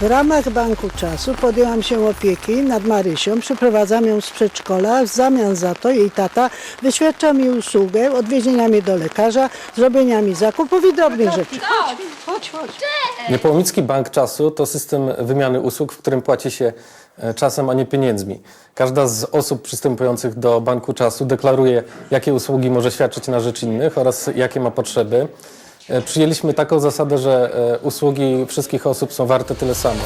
W ramach Banku Czasu podjęłam się opieki nad Marysią, przyprowadzam ją z przedszkola. W zamian za to jej tata wyświadcza mi usługę odwiezienia mnie do lekarza, zrobienia mi zakupów i drobnych rzeczy. Chodź, chodź. Niepołomicki Bank Czasu to system wymiany usług, w którym płaci się e, czasem, a nie pieniędzmi. Każda z osób przystępujących do Banku Czasu deklaruje, jakie usługi może świadczyć na rzecz innych oraz jakie ma potrzeby. E, Przyjęliśmy taką zasadę, że e, usługi wszystkich osób są warte tyle samo.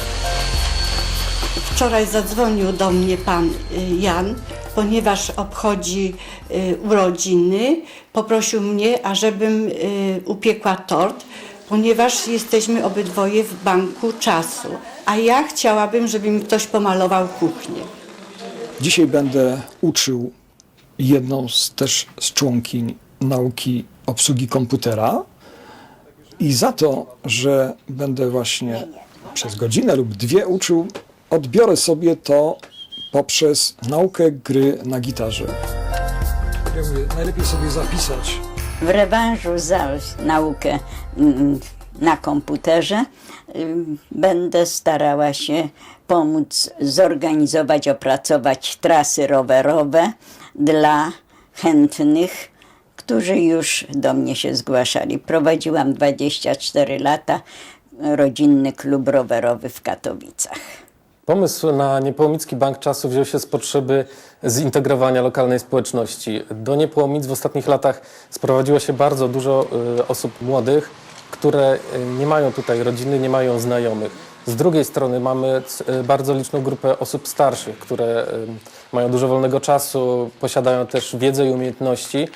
Wczoraj zadzwonił do mnie pan y, Jan, ponieważ obchodzi y, urodziny. Poprosił mnie, ażebym y, upiekła tort, ponieważ jesteśmy obydwoje w banku czasu. A ja chciałabym, żeby mi ktoś pomalował kuchnię. Dzisiaj będę uczył jedną z też z członkiń nauki obsługi komputera i za to, że będę właśnie przez godzinę lub dwie uczył, odbiorę sobie to poprzez naukę gry na gitarze. Ja mówię, najlepiej sobie zapisać W rewanżu za naukę mm, na komputerze ym, będę starała się pomóc zorganizować, opracować trasy rowerowe dla chętnych, którzy już do mnie się zgłaszali. Prowadziłam 24 lata rodzinny klub rowerowy w Katowicach. Pomysł na Niepołomicki Bank Czasu wziął się z potrzeby zintegrowania lokalnej społeczności. Do Niepołomic w ostatnich latach sprowadziło się bardzo dużo y, osób młodych, które y, nie mają tutaj rodziny, nie mają znajomych. Z drugiej strony mamy y, bardzo liczną grupę osób starszych, które mają dużo wolnego czasu, posiadają też wiedzę i umiejętności,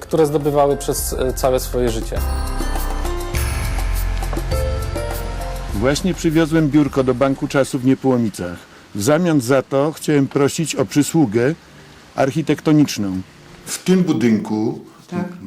które zdobywały przez y, całe swoje życie. Właśnie przywiozłem biurko do Banku Czasu w Niepołomicach. W zamian za to chciałem prosić o przysługę architektoniczną. W tym budynku,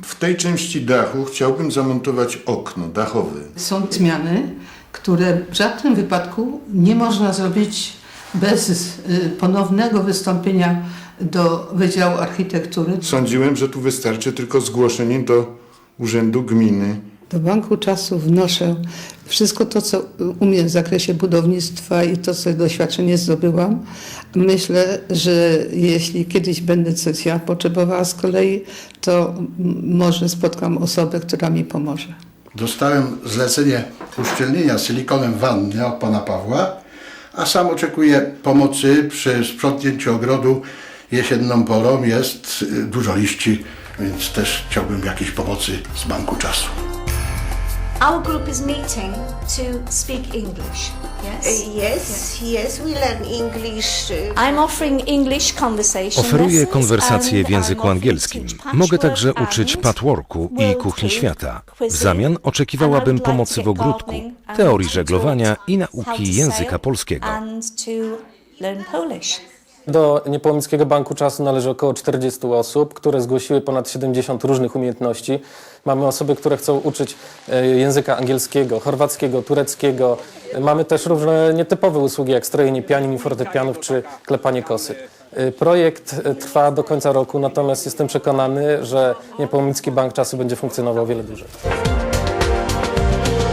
w tej części dachu chciałbym zamontować okno dachowe. Są zmiany, które w żadnym wypadku nie można zrobić bez y, ponownego wystąpienia do Wydziału Architektury. Sądziłem, że tu wystarczy tylko zgłoszenie do Urzędu Gminy. Do Banku Czasu wnoszę wszystko to, co umiem w zakresie budownictwa i to, co doświadczenie zdobyłam. Myślę, że jeśli kiedyś będę coś ja potrzebowała z kolei, to może spotkam osobę, która mi pomoże. Dostałem zlecenie uszczelnienia silikonem wanny od pana Pawła, a sam oczekuję pomocy przy sprzątnięciu ogrodu jesienną porą. Jest y, dużo liści, więc też chciałbym jakiejś pomocy z banku czasu. Our group is meeting to speak English. Yes. Uh, Yes, yes, we learn English. uh, I'm offering English conversation Oferuję konwersacje w języku angielskim. Mogę także uczyć and patchworku i kuchni świata. W zamian oczekiwałabym pomocy w ogródku, teorii żeglowania i nauki języka polskiego. Do Niepołomickiego Banku Czasu należy około 40 osób, które zgłosiły ponad 70 różnych umiejętności. Mamy osoby, które chcą uczyć e, języka angielskiego, chorwackiego, tureckiego. Mamy też różne nietypowe usługi, jak strojenie pianin i fortepianów czy klepanie kosy. E, Projekt e, trwa do końca roku, natomiast jestem przekonany, że Niepołomicki Bank Czasu będzie funkcjonował wiele dłużej.